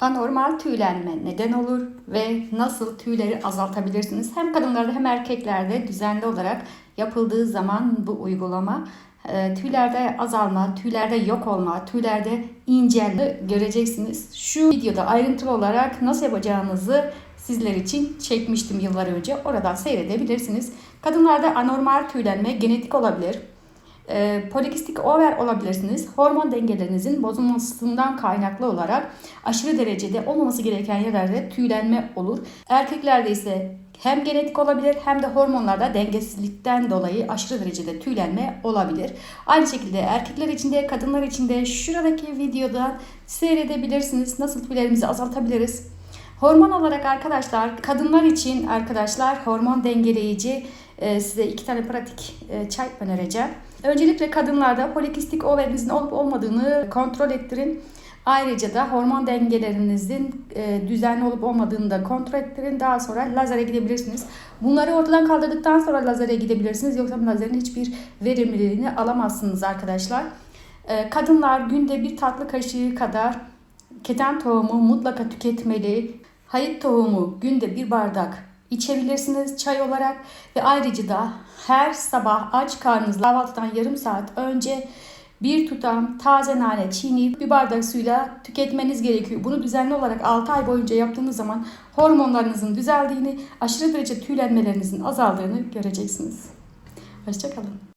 Anormal tüylenme neden olur ve nasıl tüyleri azaltabilirsiniz? Hem kadınlarda hem erkeklerde düzenli olarak yapıldığı zaman bu uygulama e, tüylerde azalma, tüylerde yok olma, tüylerde incelme göreceksiniz. Şu videoda ayrıntılı olarak nasıl yapacağınızı sizler için çekmiştim yıllar önce. Oradan seyredebilirsiniz. Kadınlarda anormal tüylenme genetik olabilir. E, polikistik over olabilirsiniz. Hormon dengelerinizin bozulmasından kaynaklı olarak aşırı derecede olmaması gereken yerlerde tüylenme olur. Erkeklerde ise hem genetik olabilir hem de hormonlarda dengesizlikten dolayı aşırı derecede tüylenme olabilir. Aynı şekilde erkekler için de kadınlar için de şuradaki videodan seyredebilirsiniz. Nasıl tüylerimizi azaltabiliriz? Hormon olarak arkadaşlar kadınlar için arkadaşlar hormon dengeleyici size iki tane pratik e, çay önereceğim. Öncelikle kadınlarda polikistik overinizin olup olmadığını kontrol ettirin. Ayrıca da hormon dengelerinizin e, düzenli olup olmadığını da kontrol ettirin. Daha sonra lazere gidebilirsiniz. Bunları ortadan kaldırdıktan sonra lazere gidebilirsiniz. Yoksa lazerin hiçbir verimliliğini alamazsınız arkadaşlar. E, kadınlar günde bir tatlı kaşığı kadar keten tohumu mutlaka tüketmeli. Hayıt tohumu günde bir bardak içebilirsiniz çay olarak ve ayrıca da her sabah aç karnınızla kahvaltıdan yarım saat önce bir tutam taze nane çiğneyip bir bardak suyla tüketmeniz gerekiyor. Bunu düzenli olarak 6 ay boyunca yaptığınız zaman hormonlarınızın düzeldiğini, aşırı derece tüylenmelerinizin azaldığını göreceksiniz. Hoşçakalın.